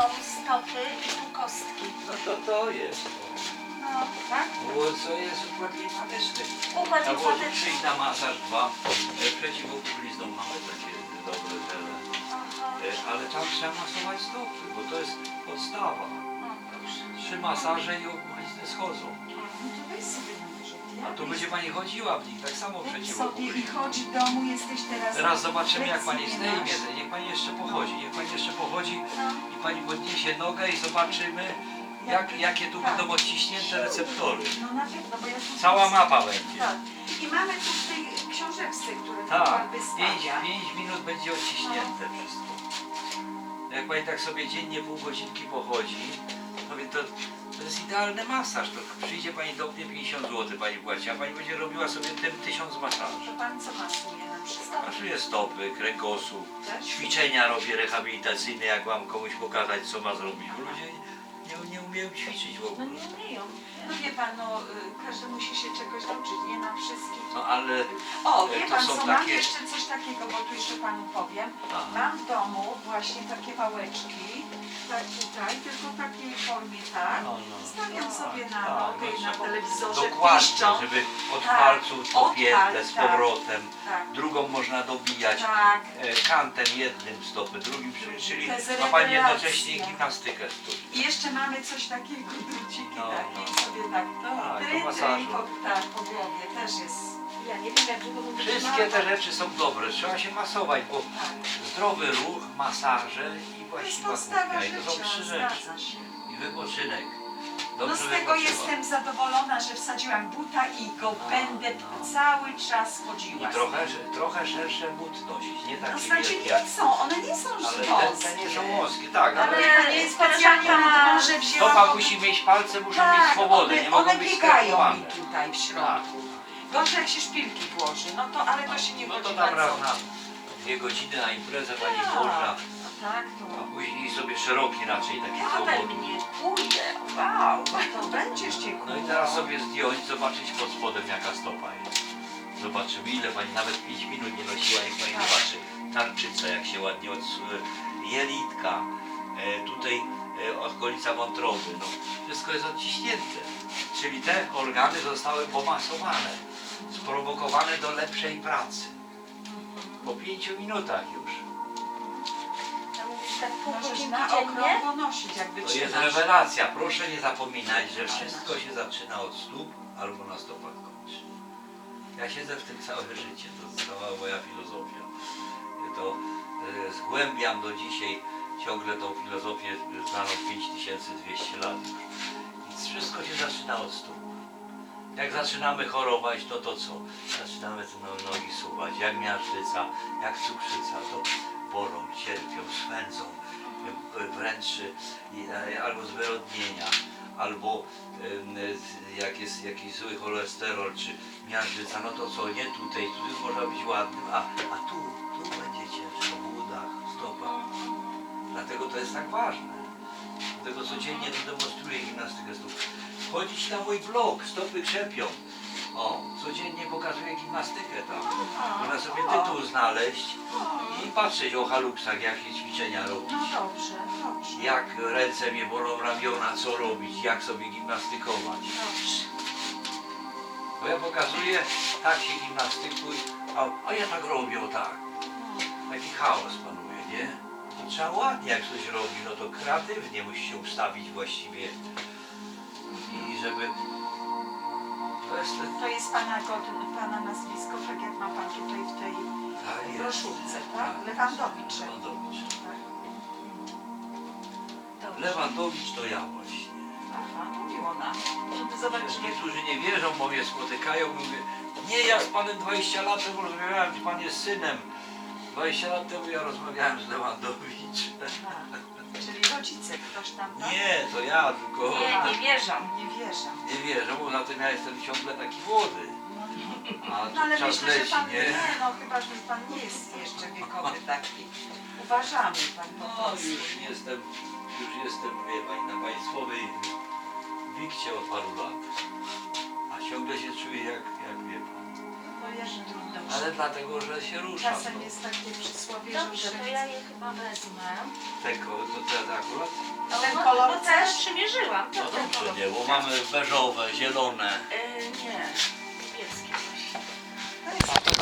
są stopy i tu kostki. No to to jest. No, tak? Bo co jest układ limfatyczny. Układ głowie limfatyczny. przyjść na masaż dwa. E, Przeciwukublizną mamy takie dobre. Aha. E, Ale tam trzeba masować stopy, bo to jest podstawa. No. Trzy masaże i okulizny schodzą. No to weź sobie to, tu będzie pani chodziła w nich, tak samo sobie i w domu, jesteś teraz... Teraz zobaczymy jak pani lekcji nie zdejmie, masz. niech pani jeszcze pochodzi, niech pani jeszcze pochodzi No. i pani podniesie nogę i zobaczymy jak, jakie tu Tak. będą odciśnięte receptory. No na pewno, bo ja tu... Cała mapa będzie. Tak. I mamy tu w tej książeczce, które Tak, pan 5 wystawia. minut będzie odciśnięte wszystko. Jak pani tak sobie dziennie pół godzinki pochodzi, to, wie, to, idealny masaż. To przyjdzie pani do mnie 50 zł pani płaci, a pani będzie robiła sobie tym 1000 masaży. To pan co masuje na przykład? Masuje stopy, kręgosłup, Tak? ćwiczenia robię rehabilitacyjne, jak mam komuś pokazać co ma zrobić. Bo ludzie nie, nie umieją ćwiczyć w No ogóle. nie umieją. No wie pan, no y, każdy musi się czegoś nauczyć, nie na wszystkich. No ale O, wie to pan są co, mam takie- jeszcze coś takiego, bo tu jeszcze panu powiem. a, Mam w domu właśnie takie wałeczki, tak tutaj, tylko w takiej formie, tak? no, no. Stawiam Tak, sobie na tak, nogę no i na telewizorze Dokładnie, piszczą. żeby od Tak, palców popięte z tak. powrotem. Tak, Drugą można dobijać tak. e, kantem jednym stopy, drugim, czyli- czyli To jest ma pani jednocześnie gimnastykę tym. I jeszcze mamy coś takiego, druciki No, takie no. sobie tak. Tak, do masażu. po, tak, po głowie też jest. Ja nie wiem jak długo Wszystkie te rzeczy są dobre, trzeba się masować, bo Tak. zdrowy ruch, masaże i To jest właściwa kuchnia. I to są życia, trzy rzeczy. zgadza się. Wypoczynek. No z tego jestem zadowolona, że wsadziłam buta i go No, będę no. cały czas I chodziła. trochę, trochę szersze but nosić, nie To takie znaczy wielkie jak... nie są, one nie są Ale te, te nie są wąskie, tak, Ale ale ja nie specjalnie koleżanka- może wzięłam... stopa musi mieć, palce muszą mieć tak, swobodę, one, nie mogą one być biegają mi tutaj w Tak. środku. Gorzej jak się szpilki włoży, no to ale to się nie No to godzi tam na raz co na dwie godziny na imprezę pani Tak. można, No tak, a to... później sobie szeroki raczej taki ode swobodny. mnie. Uje, wow. To będziesz cię No i teraz sobie zdjąć, zobaczyć pod spodem jaka stopa jest. Zobaczymy ile pani nawet 5 minut nie nosiła, niech pani Tak. zobaczy. Tarczyca jak się ładnie odsuje, jelitka, e, tutaj e, okolica wątroby, no wszystko jest odciśnięte. Czyli te organy zostały pomasowane, sprowokowane do lepszej pracy. Po 5 minutach już. Tak pół Możesz godzinki na dziennie. okrągło nosić, jakby To jest trzymasz. rewelacja. Proszę nie zapominać, że wszystko się zaczyna od stóp albo na stopach kończy. Ja siedzę w tym całe życie, to cała moja filozofia. To e, zgłębiam do dzisiaj ciągle tą filozofię znaną 5200 lat. Więc wszystko się zaczyna od stóp. Jak zaczynamy chorować, no to co? Zaczynamy te no- nogi suwać, jak miażdżyca, jak cukrzyca, to bolą, cierpią, swędzą, e, wręcz e, albo zwyrodnienia, albo z- jak jest jakiś zły cholesterol, czy miażdżyca, no to co, nie tutaj, tu można być ładnym, a, a tu, tu będzie ciężko, w stopach. Dlatego to jest tak ważne. Dlatego codziennie tu demonstruję gimnastykę stóp. Wchodzić na mój blog, stopy krzepią. O, codziennie pokazuję gimnastykę tam. Można sobie tytuł znaleźć i patrzeć o haluksach, jakie ćwiczenia robić. No dobrze, dobrze. Jak ręce mnie bolą, ramiona, co robić, jak sobie gimnastykować. Dobrze. Bo ja pokazuję, tak się gimnastykuj, a, a ja tak robię, o tak. Taki chaos panuje, nie? To trzeba ładnie, jak coś robi, no to kreatywnie musi się ustawić właściwie. I żeby... To jest... Pana, god- pana nazwisko, tak jak ma pan tutaj w tej Tak jest. broszurce, Tak. tak? Lewandowicz. Lewandowicz. Tak. Dobrze. Lewandowicz to ja właśnie. Aha, no miło nam. Żeby zobaczyć. niektórzy nie wierzą, bo mnie spotykają i mówię, nie, ja z panem 20 lat temu rozmawiałem, pan jest synem. 20 lat temu ja rozmawiałem z Lewandowicz. Aha. Czyli rodzice, ktoś tam, tak? Nie, to ja tylko Nie, nie wierzą. Nie wierzę. nie wierzę, bo na tym ja jestem ciągle taki młody. A No ale czas myślę, że leci, pan nie? nie, no chyba, że pan nie jest jeszcze wiekowy taki. Uważamy pan po No prostu. już jestem, już jestem, wie pani, na państwowej wikcie od paru lat. A ciągle się czuję jak, jak wie pan moja trudność. Ale dlatego, że się rusza. Czasem no. jest takie przysłowie, Dobrze, że to ja je chyba wezmę. Tego, to ten akurat? Ten kolor no, bo teraz też? przymierzyłam. No Ten dobrze, kolor. nie, bo mamy beżowe, zielone. Y, nie, niebieskie właśnie.